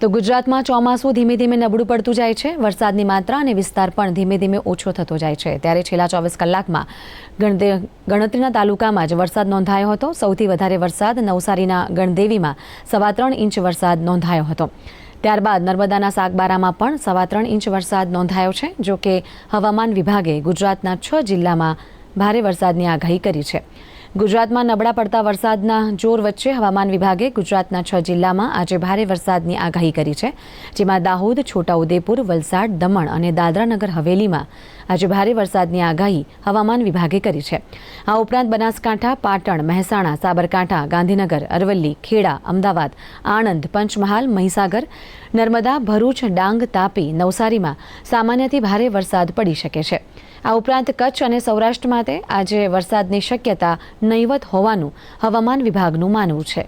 તો ગુજરાતમાં ચોમાસું ધીમે ધીમે નબળું પડતું જાય છે. વરસાદની માત્રા અને વિસ્તાર પણ ધીમે ધીમે ઓછો થતો જાય છે. ત્યારે છેલ્લા ચોવીસ કલાકમાં ગણતરીના તાલુકામાં જ વરસાદ નોંધાયો હતો. સૌથી વધારે વરસાદ નવસારીના ગણદેવીમાં સવા ત્રણ ઇંચ વરસાદ નોંધાયો હતો. ત્યારબાદ નર્મદાના સાગબારામાં પણ સવા ત્રણ ઇંચ વરસાદ નોંધાયો છે, જો કે હવામાન વિભાગે ગુજરાતના છ જિલ્લામાં ભારે વરસાદની આગાહી કરી છે. ગુજરાતમાં નબળા પડતા વરસાદના જોર વચ્ચે હવામાન વિભાગે ગુજરાતના છ જિલ્લામાં આજે ભારે વરસાદની આગાહી કરી છે, જેમાં દાહોદ, છોટાઉદેપુર, વલસાડ, દમણ અને દાદરાનગર હવેલીમાં આજે ભારે વરસાદની આગાહી હવામાન વિભાગે કરી છે. આ ઉપરાંત બનાસકાંઠા, પાટણ, મહેસાણા, સાબરકાંઠા, ગાંધીનગર, અરવલ્લી, ખેડા, અમદાવાદ, આણંદ, પંચમહાલ, મહીસાગર, નર્મદા, ભરૂચ, ડાંગ, તાપી, નવસારીમાં સામાન્યથી ભારે વરસાદ પડી શકે છે. આ ઉપરાંત કચ્છ અને સૌરાષ્ટ્ર માટે આજે વરસાદની શક્યતા નહીવત હોવાનું હવામાન વિભાગનું માનવું છે.